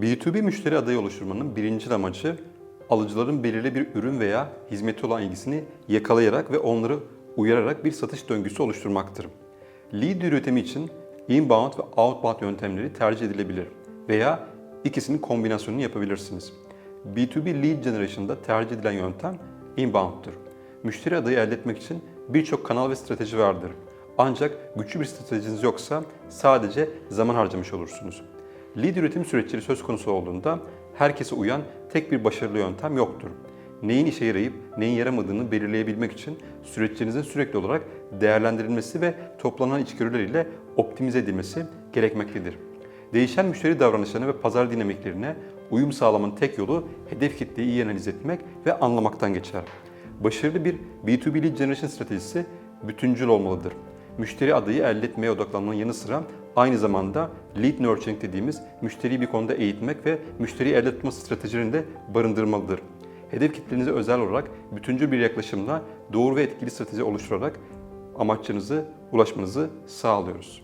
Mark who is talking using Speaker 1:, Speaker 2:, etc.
Speaker 1: B2B müşteri adayı oluşturmanın birinci amacı alıcıların belirli bir ürün veya hizmeti olan ilgisini yakalayarak ve onları uyararak bir satış döngüsü oluşturmaktır. Lead üretimi için inbound ve outbound yöntemleri tercih edilebilir veya ikisinin kombinasyonunu yapabilirsiniz. B2B lead generation'da tercih edilen yöntem inbound'tur. Müşteri adayı elde etmek için birçok kanal ve strateji vardır. Ancak güçlü bir stratejiniz yoksa sadece zaman harcamış olursunuz. Lead üretim süreçleri söz konusu olduğunda herkese uyan tek bir başarılı yöntem yoktur. Neyin işe yarayıp neyin yaramadığını belirleyebilmek için süreçlerinizin sürekli olarak değerlendirilmesi ve toplanan içgörüler ile optimize edilmesi gerekmektedir. Değişen müşteri davranışlarına ve pazar dinamiklerine uyum sağlamanın tek yolu hedef kitleyi iyi analiz etmek ve anlamaktan geçer. Başarılı bir B2B lead generation stratejisi bütüncül olmalıdır. Müşteri adayı elde etmeye odaklanmanın yanı sıra aynı zamanda lead nurturing dediğimiz müşteriyi bir konuda eğitmek ve müşteriyi elde tutma stratejilerini de barındırmalıdır. Hedef kitlenize özel olarak bütüncül bir yaklaşımla doğru ve etkili strateji oluşturarak amaçlarınızı ulaşmanızı sağlıyoruz.